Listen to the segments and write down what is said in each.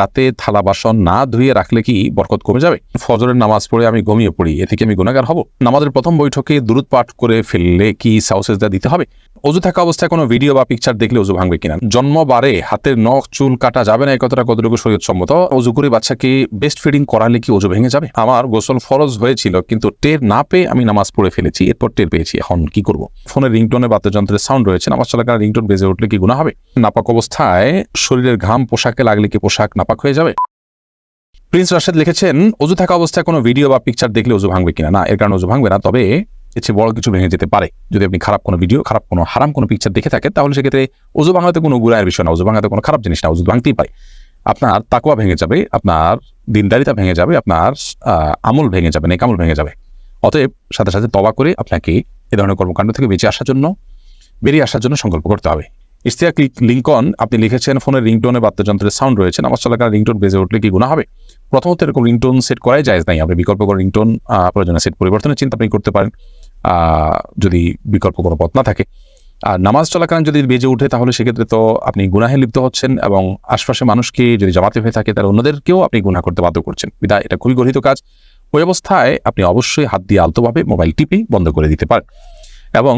রাতে থালা বাসন না ধুয়ে রাখলে কি বরকত কমে যাবে? ফজরের নামাজ পড়ে আমি ঘুমিয়ে পড়ি, এ থেকে আমি গুণাগার হব। নামাজের প্রথম বৈঠকে দূরত পাঠ করে ফেললে কি সাউসেজদা দিতে হবে? অজু থাকা অবস্থায় কোনো ভিডিও বা পিকচার দেখলে অজু ভাঙবে কিনা? জন্মবারে হাতের নখ, চুল কাটা যাবে না এই কথাটা কতটুকু শরীর সম্মত অজু করে বাচ্চাকে বেস্ট ফিডিং করালে কি অজু ভেঙে যাবে? আমার গোসল ফরজ হয়েছিল, কিন্তু টের না পেয়ে আমি নামাজ পড়ে ফেলেছি, এরপর টের পেয়েছি, এখন কি করব? ফোনের রিংটোনে বাদ্যযন্ত্রের সাউন্ড রয়েছে, নামাজ চলাকালীন রিংটোন বেজে উঠলে কি গুণা হবে? নাপাক অবস্থায় শরীরের ঘাম পোশাকে লাগলে কি পোশাক নাপাক হয়ে যাবে। প্রিন্স রাশেদ লিখেছেন, অজু থাকা অবস্থায় কোনো ভিডিও বা পিকচার দেখলে অজু ভাঙবে কিনা? না, এর কারণে অজু ভাঙবে না, তবে চেয়ে বড় কিছু ভেঙে যেতে পারে। যদি আপনি খারাপ কোনো ভিডিও খারাপ কোনো, হারাম কোনো পিকচার দেখে থাকেন, তাহলে সেক্ষেত্রে অজু ভাঙাতে কোনো গুড়ায়ের বিষয় না। অজু ভাঙাতে কোনো খারাপ জিনিস না, অজু ভাঙতেই পারে। আপনার তাকুয়া ভেঙে যাবে, আপনার দিনদারিতা ভেঙে যাবে, আপনার আমল ভেঙে যাবে, নেকামল ভেঙে যাবে। অতএব সাথে সাথে তবা করে আপনাকে এ ধরনের কর্মকাণ্ড থেকে বেঁচে আসার জন্য, বেরিয়ে আসার জন্য সংকল্প করতে হবে। ইস্তিয়াক লি- লিঙ্কন, আপনি লিখেছেন ফোনের রিংটোনে বাদ্যযন্ত্রের সাউন্ড রয়েছে, নামাজ চলাকার রিংটোন বেজে উঠলে কি গুণা হবে? প্রথমত এরকম রিংটোন সেট করাই যায় নাই, আপনি বিকল্প কোনো রিংটোন প্রয়োজনে সেট পরিবর্তনের চিন্তা আপনি করতে পারেন যদি বিকল্প কোনো পথ না থাকে। আর নামাজ চলাকালীন যদি বেজে উঠে, তাহলে সেক্ষেত্রে তো আপনি গুনাহে লিপ্ত হচ্ছেন এবং আশপাশে মানুষকে যদি জামাতে হয়ে থাকে, তাহলে অন্যদেরকেও আপনি গুনাহ করতে বাধ্য করছেন। বিদায়, এটা খুবই গঠিত কাজ। ওই অবস্থায় আপনি অবশ্যই হাত দিয়ে আলতোভাবে মোবাইল টিপে বন্ধ করে দিতে পারেন। এবং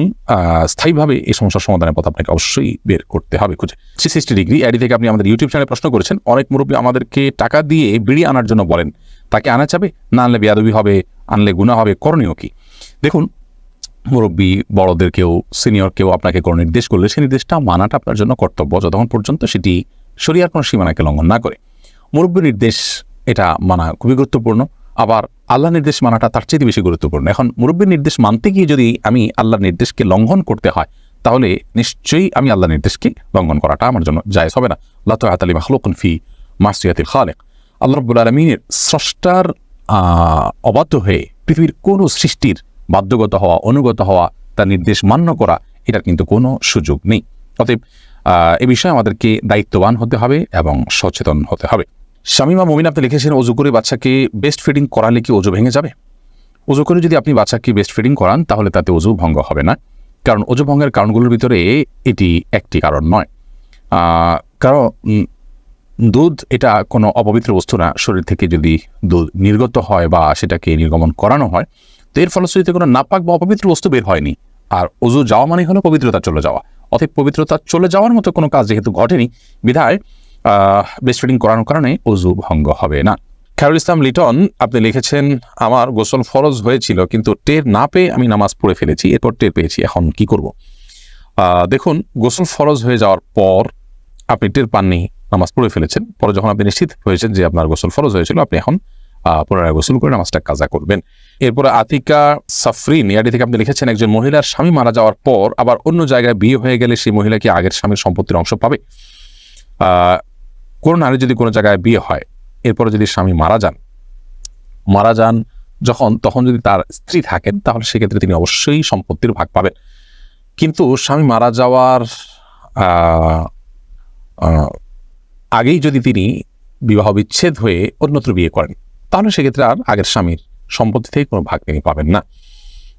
স্থায়ীভাবে এই সমস্যার সমাধানের পথ আপনাকে অবশ্যই বের করতে হবে খুঁজে। থ্রি সিক্সটি ডিগ্রি আইডি থেকে আপনি আমাদের ইউটিউব চ্যানেলে প্রশ্ন করেছেন। অনেক মুরব্বী আমাদেরকে টাকা দিয়ে বিড়ি আনার জন্য বলেন। তাকে আনা যাবে? না আনলে বেয়াদবি হবে, আনলে গুণা হবে, করণীয় কি? দেখুন, মুরব্বী বড়দের কেউ সিনিয়র কেউ আপনাকে কোনো নির্দেশ করলে সেই নির্দেশটা মানাটা আপনার জন্য কর্তব্য যতক্ষণ পর্যন্ত সেটি শরিয়ার কোনো সীমানাকে লঙ্ঘন না করে। মুরব্বী নির্দেশ এটা মানা খুবই গুরুত্বপূর্ণ। আবার আল্লাহ নির্দেশ মানাটা তার চেয়ে বেশি গুরুত্বপূর্ণ। এখন মুরব্বীর নির্দেশ মানতে গিয়ে যদি আমি আল্লাহর নির্দেশকে লঙ্ঘন করতে হয়, তাহলে নিশ্চয়ই আমি আল্লাহ নির্দেশকে লঙ্ঘন করাটা আমার জন্য জায়জ হবে না। আল্লাহ তালি মাহলুকন ফি মাসিয়াতিল খালেক। আল্লাহ রব্বুল আলমিনের স্রষ্টার অবাধ্য হয়ে পৃথিবীর কোনো সৃষ্টির বাধ্যগত হওয়া, অনুগত হওয়া, তার নির্দেশ মান্য করা, এটার কিন্তু কোনো সুযোগ নেই। অতএব এ বিষয়ে আমাদেরকে দায়িত্ববান হতে হবে এবং সচেতন হতে হবে। শামিমা মমিন, আপনি লিখেছেন অজু করে বাচ্চাকে বেস্ট ফিডিং করালে কি অজু ভেঙে যাবে? অজু করে যদি আপনি বাচ্চাকে বেস্ট ফিডিং করান, তাহলে তাতে অজু ভঙ্গ হবে না। কারণ অজু ভঙ্গের কারণগুলোর ভিতরে এটি একটি কারণ নয়। কারণ দুধ এটা কোনো অপবিত্র বস্তু না। শরীর থেকে যদি দুধ নির্গত হয় বা সেটাকে নির্গমন করানো হয়, তো এর ফলশ্রুতিতে কোনো নাপাক বা অপবিত্র বস্তু বের হয়নি। আর অজু যাওয়া মানে হলো পবিত্রতা চলে যাওয়া। অতএব পবিত্রতা চলে যাওয়ার মতো কোনো কাজ যেহেতু ঘটেনি, বিধায় বেস্ট ফিডিং করানোর কারণে অজু ভঙ্গ হবে না। খায়রুল ইসলাম লিটন, আপনি লিখেছেন, আমার গোসল ফরজ হয়েছিল, কিন্তু টের না পেয়ে আমি নামাজ পড়ে ফেলেছি, এরপর টের পেয়েছি, এখন কি করব? দেখুন, গোসল ফরজ হয়ে যাওয়ার পর আপনি টের পাননি, নামাজ পড়ে ফেলেছেন। পরে যখন আপনি নিশ্চিত হয়েছেন যে আপনার গোসল ফরজ হয়েছিল, আপনি এখন পুনরায় গোসল করে নামাজটা কাজা করবেন। এরপরে আতিকা সাফরিন, ইয়াডি থেকে আপনি লিখেছেন, একজন মহিলার স্বামী মারা যাওয়ার পর আবার অন্য জায়গায় বিয়ে হয়ে গেলে সেই মহিলা কি আগের স্বামীর সম্পত্তির অংশ পাবে? কোনো নারী যদি কোনো জায়গায় বিয়ে হয়, এরপরে যদি স্বামী মারা যান মারা যান যখন, তখন যদি তার স্ত্রী থাকেন, তাহলে সেক্ষেত্রে তিনি অবশ্যই সম্পত্তির ভাগ পাবেন। কিন্তু স্বামী মারা যাওয়ার আগেই যদি তিনি বিবাহ বিচ্ছেদ হয়ে অন্যত্র বিয়ে করেন, তাহলে সেক্ষেত্রে আর আগের স্বামীর সম্পত্তি থেকে কোনো ভাগ তিনি পাবেন না।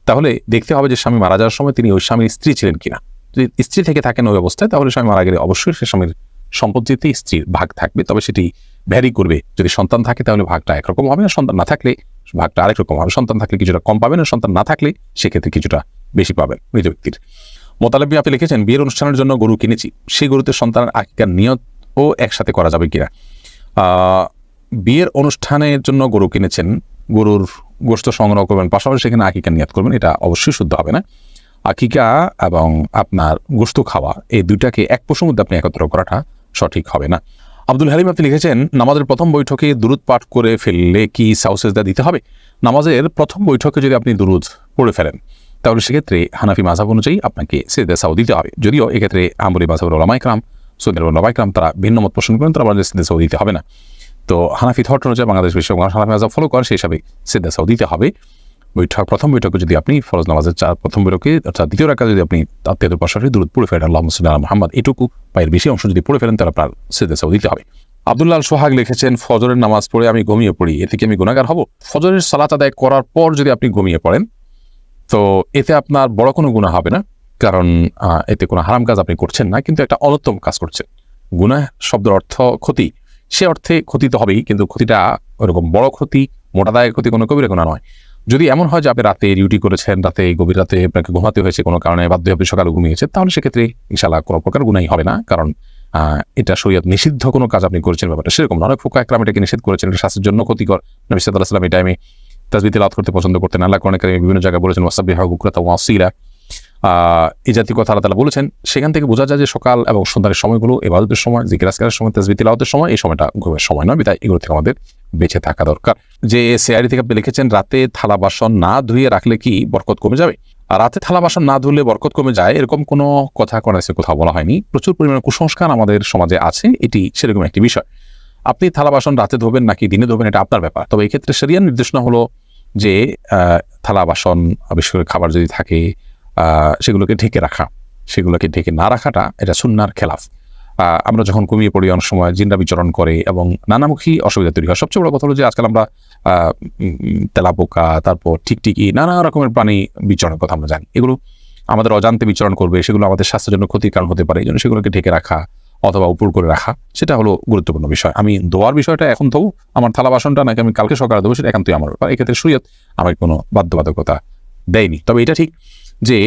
তাহলে দেখতে হবে যে স্বামী মারা যাওয়ার সময় তিনি ওই স্বামীর স্ত্রী ছিলেন কিনা। যদি স্ত্রী থেকে থাকেন ওই অবস্থায়, তাহলে স্বামী মারা গেলে অবশ্যই সে স্বামীর সম্পত্তিতে স্ত্রীর ভাগ থাকবে, তবে সেটি ভ্যারি করবে। যদি সন্তান থাকে, তাহলে ভাগটা একরকম হবে, আর সন্তান না থাকলে, ভাগটা আরেক রকম হবে। সন্তান থাকলে কিছুটা কম পাবেন, আর সন্তান না থাকলে সেক্ষেত্রে কিছুটা বেশি পাবেন মৃত ব্যক্তির। মোতালেবী আপনি লিখেছেন, বিয়ের অনুষ্ঠানের জন্য গরু কিনেছি। সেই গরুতে সন্তানের আকিকার নিয়ত ও একসাথে করা যাবে কিনা? বিয়ের অনুষ্ঠানের জন্য গরু কিনেছেন, গরুর গোস্ত সংগ্রহ করবেন, পাশাপাশি সেখানে আকিকা নিয়াত করবেন, এটা অবশ্যই শুদ্ধ হবে না। আকিকা এবং আপনার গোস্ত খাওয়া, এই দুইটাকে এক পশুর মধ্যে আপনি একত্র করাটা সঠিক হবে না। আব্দুল হালিম, আপনি লিখেছেন, নামাজের প্রথম বৈঠকে দুরুদ পাঠ করে ফেললে কি সাউসেজদা দিতে হবে? নামাজের প্রথম বৈঠকে যদি আপনি দুরুদ পড়ে ফেলেন, তাহলে সেক্ষেত্রে হানাফি মাঝাব অনুযায়ী আপনাকে সেদা সাউ দিতে হবে। যদিও এক্ষেত্রে আমরি মাঝাবের ওলামাইকরাম সৌদি আরবের ওলামাইকরাম তারা ভিন্ন মত পোষণ করেন, তারা বলেন সেদা সাউ দিতে হবে না। তো হানাফি থট অনুযায়ী বাংলাদেশ বিশ্ব হানাফি মাঝাব ফলো করেন সেই হিসাবে সেদা সাউ দিতে হবে। বৈঠক, প্রথম বৈঠকে যদি আপনি ফরজ নামাজের চার প্রথম বৈঠকে অর্থাৎ দ্বিতীয় রাখা যদি আপনি আত্মীয়দের পাশাপাশি দূরত পড়ে ফেলেন আল্লাহ মুসলিম মোহাম্মদ, এটুকু পায়ের বেশি অংশ যদি পড়ে ফেলেন, তাহলে আপনার সেদে সাউ দিতে হবে। আব্দুল্লাহ সোহাগ লিখেছেন, ফজরের নামাজ পড়ে আমি ঘুমিয়ে পড়ি এ থেকে আমি গুণাগার হব? ফজরের সালাত আদায় করার পর যদি আপনি ঘুমিয়ে পড়েন, তো এতে আপনার বড় কোনো গুণা হবে না, কারণ এতে কোনো হারাম কাজ আপনি করছেন না, কিন্তু একটা অনুত্তম কাজ করছেন। গুনাহ শব্দের অর্থ ক্ষতি। সে অর্থে ক্ষতি তো হবেই, কিন্তু ক্ষতিটা ওরকম বড় ক্ষতি, মোটা দায়ের ক্ষতি কোনো কবিরা গুণা নয়। যদি এমন হয় যে আপনি রাতে ডিউটি করেছেন রাতে গভীর রাতে আপনাকে ঘুমাতে হয়েছে কোনো কারণে বাধ্য হয়ে সকালে ঘুমিয়েছেন তাহলে সেক্ষেত্রে ইনশাল্লাহ কোনো প্রকার গুণাই হবে না। কারণ এটা শরীয়ত নিষিদ্ধ কোনো কাজ আপনি করেছেন ব্যাপারটা সেরকম অনেক ফোকা একরাম এটাকে নিষেধ করেছেন এটা স্বাস্থ্যের জন্য ক্ষতিকর। নবী সাল্লাহ সাল্লাম এই টাইমে তাজবিতে লাভ করতে পছন্দ করতেন। আল্লাহ কোরআন বিভিন্ন জায়গায় বলেছেন ওয়াসাবি হাকুকুরাতা ওয়াসিরা আহ, এই জাতীয় কথা আল্লাহ বলেছেন, সেখান থেকে বোঝা যায় যে সকাল এবং সন্ধ্যার সময়গুলো এবাদতের সময় জিজ্ঞাসকারের সময় তাজবি তিলাওয়াতের সময়, এই সময়টা ঘুমের সময় নয়, বিদায়। এগুলো থেকে আমাদের বেঁচে থাকা দরকার। যে সিআইডি থেকে আপনি লিখেছেন, রাতে থালা বাসন না ধুয়ে রাখলে কি বরকত কমে যাবে? আর রাতে থালা বাসন না ধুলে বরকত কমে যায়, এরকম কোনো কথা কোরআনে কোথাও বলা হয়নি। প্রচুর পরিমাণে কুসংস্কার আমাদের সমাজে আছে, এটি সেরকম একটি বিষয়। আপনি থালা বাসন রাতে ধোবেন নাকি দিনে ধোবেন, এটা আপনার ব্যাপার। তবে এই ক্ষেত্রে সেরিয়ার নির্দেশনা হলো যে থালা বাসন, বিশেষ করে খাবার যদি থাকে সেগুলোকে ঢেকে রাখা। সেগুলোকে ঢেকে না রাখাটা এটা সুন্নার খেলাফ। আমরা যখন কমিয়ে পড়ি অনেক সময় জিনরা বিচরণ করে এবং নানামুখী অসুবিধা তৈরি হয়। সবচেয়ে বড় কথা হলো যে আজকাল আমরা তেলাপোকা তারপর টিকটিকি নানা রকমের প্রাণী বিচরণের কথা আমরা জানি। এগুলো আমাদের অজান্তে বিচরণ করবে, সেগুলো আমাদের স্বাস্থ্যের জন্য ক্ষতির কারণ হতে পারে, এই জন্য সেগুলোকে ঢেকে রাখা অথবা উপর করে রাখা, সেটা হলো গুরুত্বপূর্ণ বিষয়। আমি দোয়ার বিষয়টা এখন তো আমার থালা বাসনটা নাকি আমি কালকে সকালে দেবো সেটা একান্তই আমার ব্যাপার এক্ষেত্রে সুইয়ত আমাকে কোনো বাধ্যবাধকতা দেয়নি। তবে এটা ঠিক যে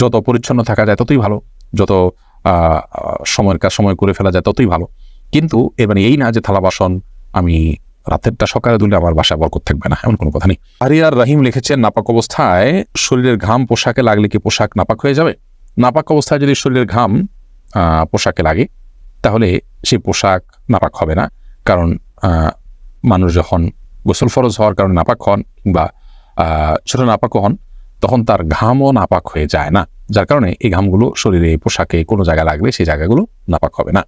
যত পরিচ্ছন্ন থাকা যায় ততই ভালো, যত সময়ের কাজ, সময় করে ফেলা যায় ততই ভালো। কিন্তু মানে এই না যে থালা বাসন আমি রাতেরটা, সকালে ধুলে আমার বাসায় বরকত থাকবে না, এমন কোনো কথা নেই। আরিয়ার রাহিম লিখেছেন, নাপাক অবস্থায় শরীরের ঘাম পোশাকে লাগলে কি পোশাক নাপাক হয়ে যাবে? নাপাক অবস্থায় যদি শরীরের ঘাম পোশাকে লাগে, তাহলে সেই পোশাক নাপাক হবে না। কারণ মানুষ যখন গোসল ফরজ হওয়ার কারণে নাপাক হন বা ছোট নাপাক হন তখন তার ঘামও নাপাক হয়ে যায় না। যার কারণে এই ঘামগুলো শরীরে, পোশাকে কোনো জায়গায় লাগলে সেই জায়গাগুলো নাপাক হবে না।